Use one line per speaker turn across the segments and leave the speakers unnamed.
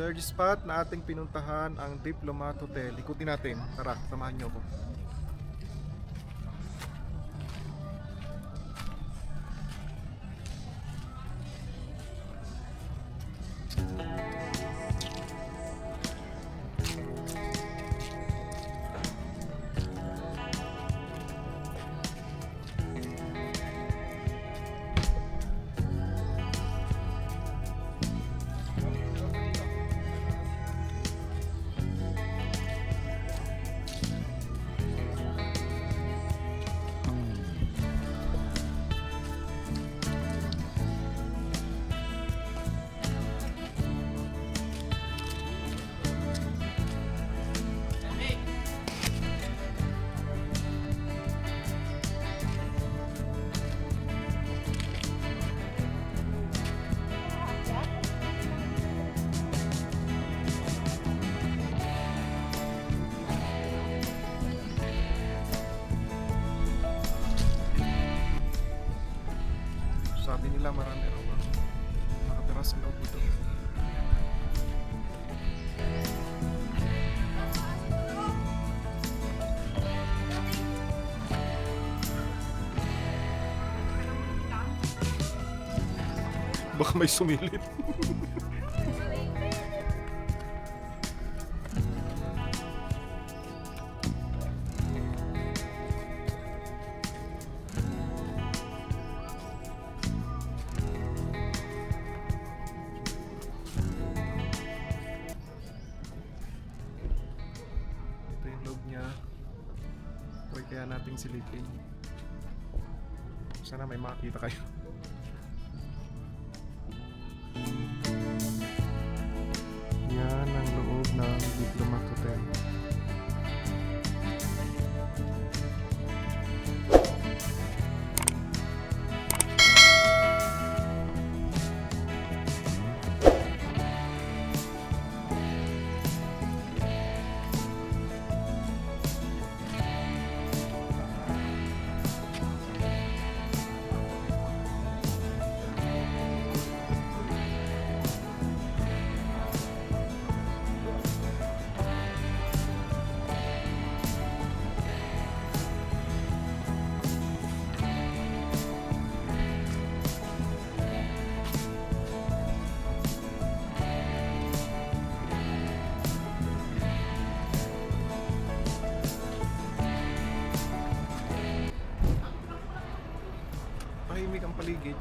Third spot na ating pinuntahan ang Diplomat Hotel. Ikutin natin. Tara, samahan niyo ako. Baka may sumilip. Kaya nating silipin. Sana may makita kayo. Yan ang loob ng Diplomat Hotel.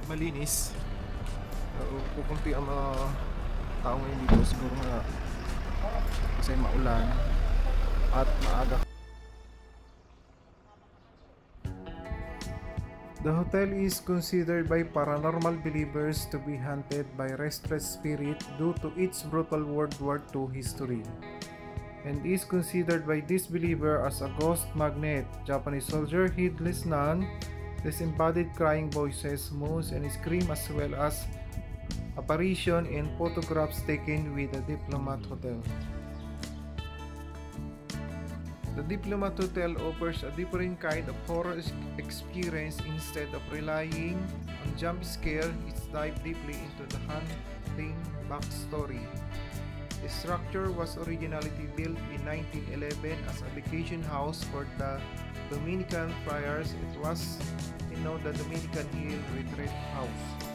Malinis. Uh, pukunti ang mga tao ngayon dito. Siguro nga kasi maulan at maaga. The hotel is considered by paranormal believers to be haunted by restless spirit due to its brutal World War II history and is considered by this believer as a ghost magnet. Japanese soldier heedless nun disembodied crying voices, moans, and scream as well as apparition and photographs taken with the Diplomat Hotel. The Diplomat Hotel offers a different kind of horror experience instead of relying on jump scare, it's dive deeply into the haunting backstory. The structure was originally built in 1911 as a vacation house for the Dominican friars. It was you know the Dominican Hill Retreat House.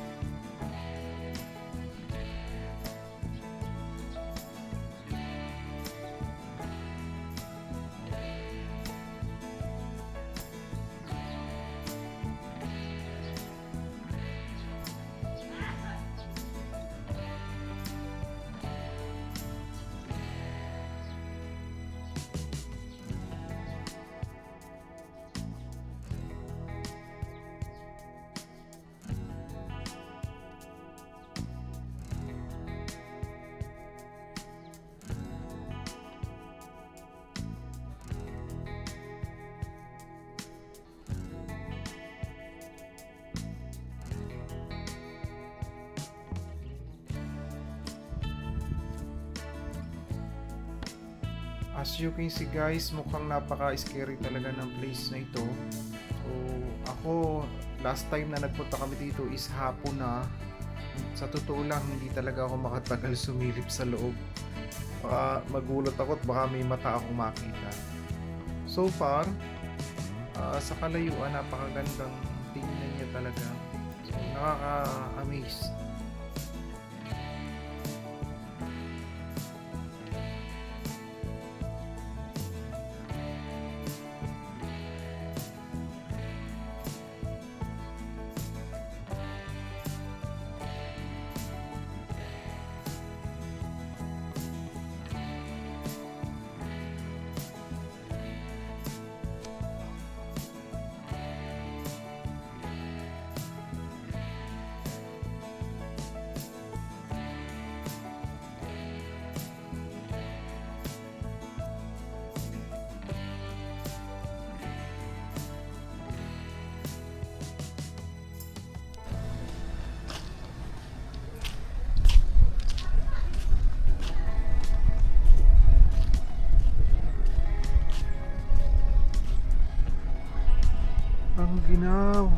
As you can see guys, mukhang napaka-scary talaga ng place na ito. So, ako, last time na nagpunta kami dito is hapon na. Sa totoo lang, hindi talaga ako makatagal sumilip sa loob. Baka magulat ako at baka may mata akong makita. So far, ah, sa kalayuan, napakagandang tingnan niya talaga. So, nakaka-amaze. Ang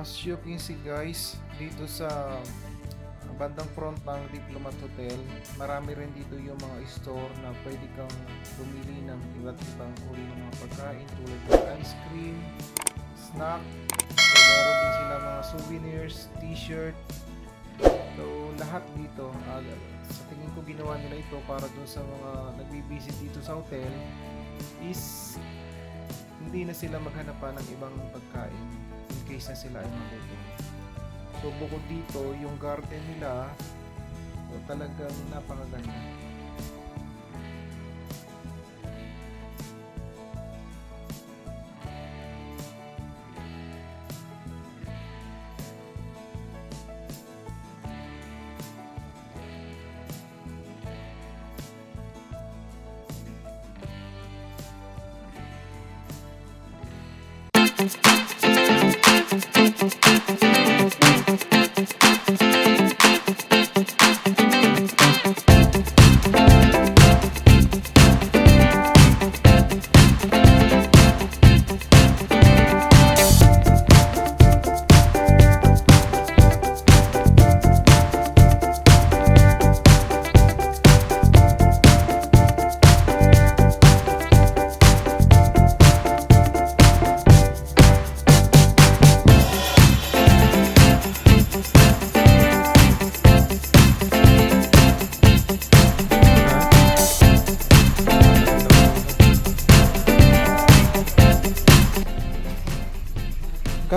Can see guys, dito sa bandang front ng Diplomat Hotel, marami rin dito yung mga store na pwede kang bumili ng iba't ibang uri ng mga pagkain tulad ng ice cream, snack, so meron din sila mga souvenirs, t-shirt, so lahat dito, ah, sa tingin ko ginawa nila ito para dun sa mga nagbi-visit dito sa hotel is hindi na sila maghanap pa ng ibang pagkain. in case sila ay magutom. So bukod dito, yung garden nila so, talagang napakaganda. thank you.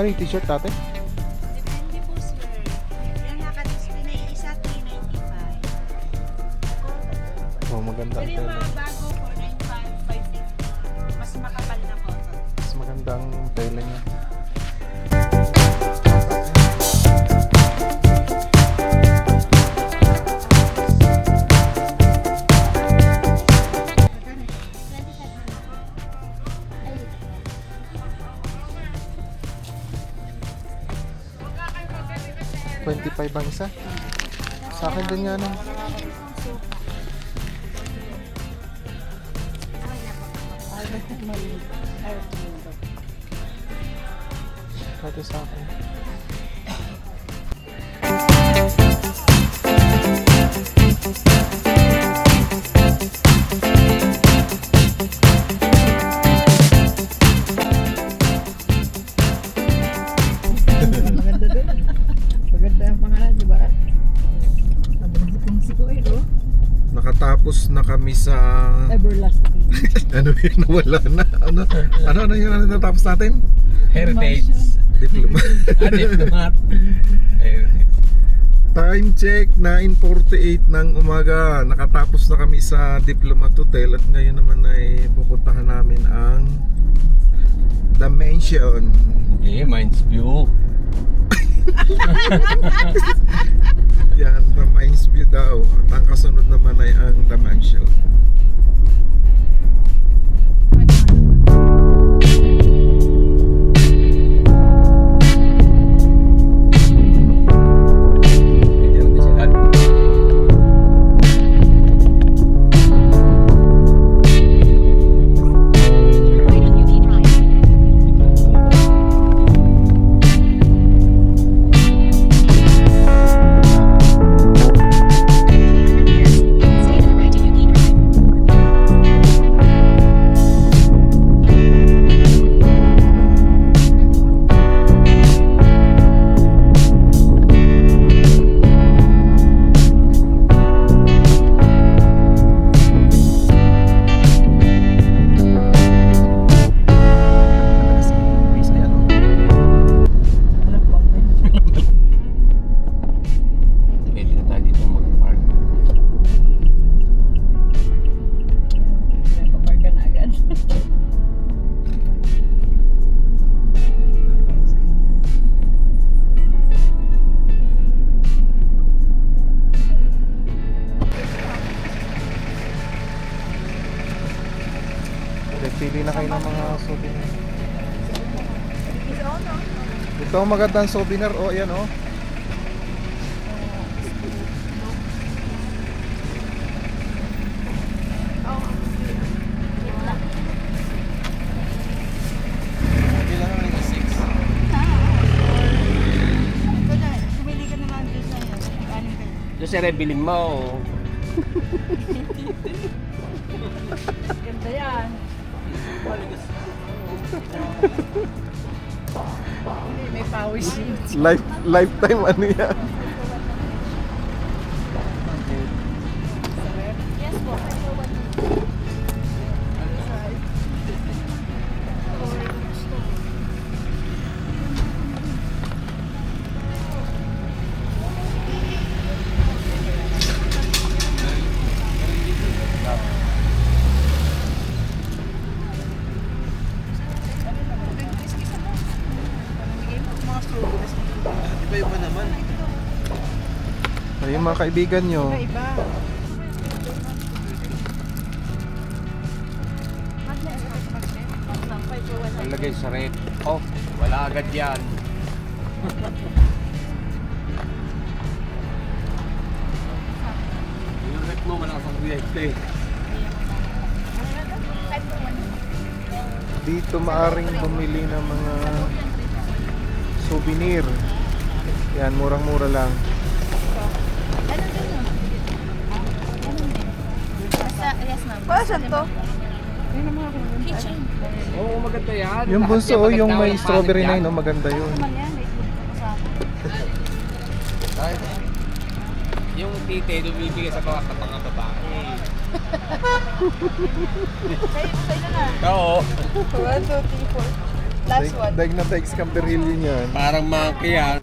Kano yung t-shirt tate?
Depende
25 ang isa. Sa akin din yan. ah. Pwede sa akin.
Ang pangalan, di ba? Ang si Kuya, no?
Nakatapos na kami sa...
Everlasting.
ano yun? Wala na. Ano, ano, ano yung ano natapos natin?
Heritage.
Diploma.
Ah, diplomat.
Time check, 9.48 ng umaga. Nakatapos na kami sa Diplomat Hotel at ngayon naman ay pupuntahan namin ang The Mansion.
Eh, Minds View.
Yan, The Mines View daw. Ang kasunod naman ay ang The Ang magandang souvenir. Oh, yan oh.
Iyo. Kanin kayo.
Diyos sir, bilhin mo.
Ganda yan.
Life, lifetime yan? Ayun mga kaibigan nyo.
Iba.
Nalagay sa rep. Oh, wala agad yan. Yung rep mo, malakas ang VIP.
Dito maaring bumili ng mga souvenir. Yan, murang-mura lang.
Ano doon yun? Basta,
Para saan to? Yun mga.
Kitchen.
Oo, maganda yan.
Yung bunso, oh, yung may strawberry na yun, oh, maganda yun.
Yung tite, lumibigay sa ng mga babae.
Sa'yo, sa'yo na.
Oo.
One, two, three, four. Last one.
Daig na daig sa Camperhillion yan.
Parang monkey. Yan,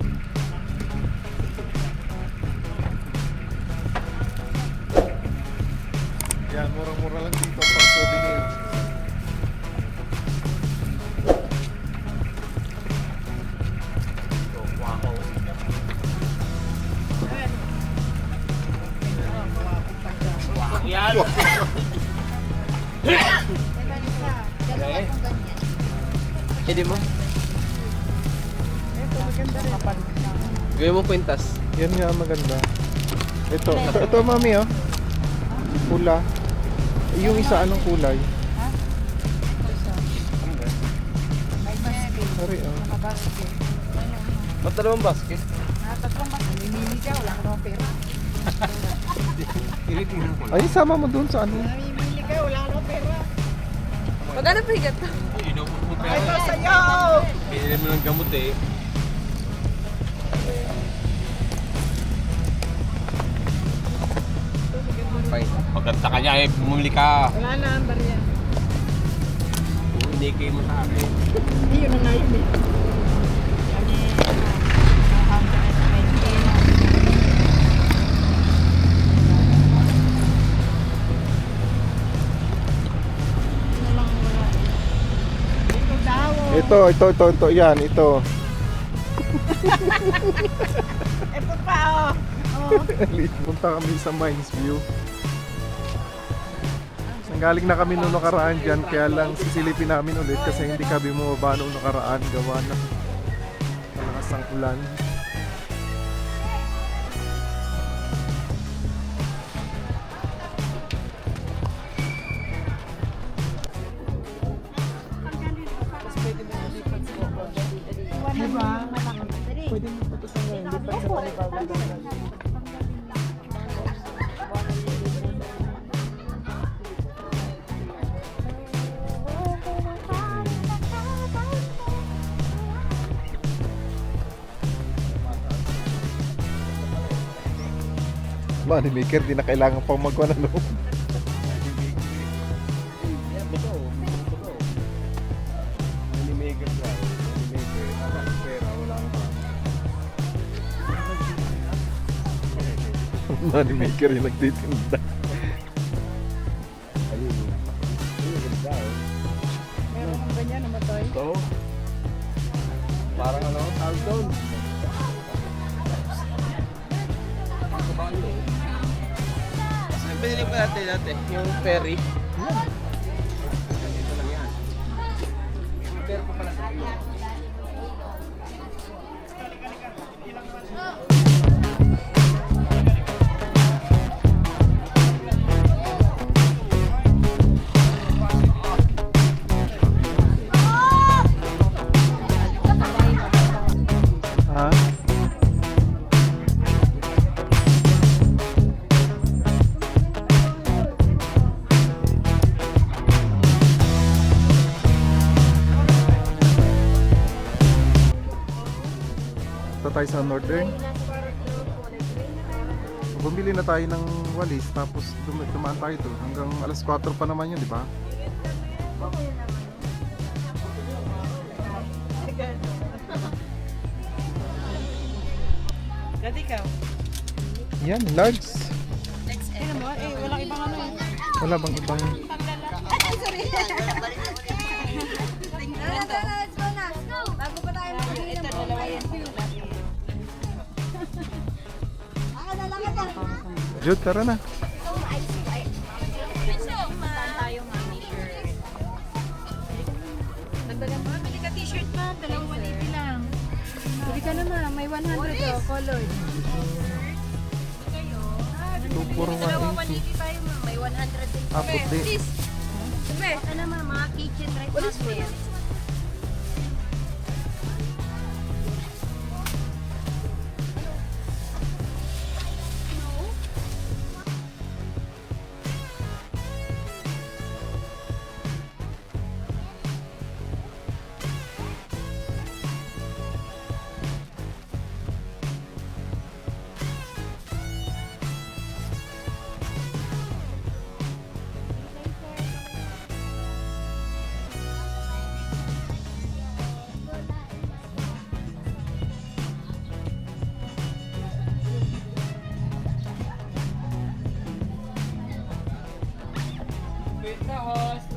kwintas.
Yan nga maganda. Ito, ito, ito mami oh. Pula. Yung isa anong kulay? Sorry oh.
Ba't dalawang basket?
Namimili ka, wala ka naman pera.
Tinitingnan ko
Ay, sama mo dun sa ano.
Namimili ka, wala ka naman pera.
Magkano pa higat to?
Inupot mo
Ay, ito sa'yo!
Pinili mo ng gamot eh. Fine. Pagkanta ka niya eh, bumili ka.
Wala na ang barya.
Hindi kayo mo sa akin.
Hindi, yun na yun eh. Ito daw.
Ito, ito, ito, ito, yan, ito.
Ito pa oh. Oh.
Punta kami sa Mines View. Nanggaling na kami nung nakaraan dyan, kaya lang sisilipin namin ulit kasi hindi kami bumaba nung nakaraan gawa ng malakas ang ulan. Money maker, di na kailangan pang magwa ng loob. Money maker yung nagtitinda.
Ferry. Sa
Northern. Bumili na tayo ng walis tapos dum dumaan tayo doon. Hanggang alas 4 pa naman yun, di ba?
Dati ka.
Yan, large.
Ano mo? Eh, walang ibang ano eh.
Wala bang ibang...
Bago
Jude, tara na.
t-shirt ma, dalawang 180 lang. Bili ka na ma, may 100 oh, colored.
Two for
Dalawang
180.
180 tayo ma, may 100 din.
Ah, puti.
Please. Sabi, ano ma, mga kitchen right na Adiós.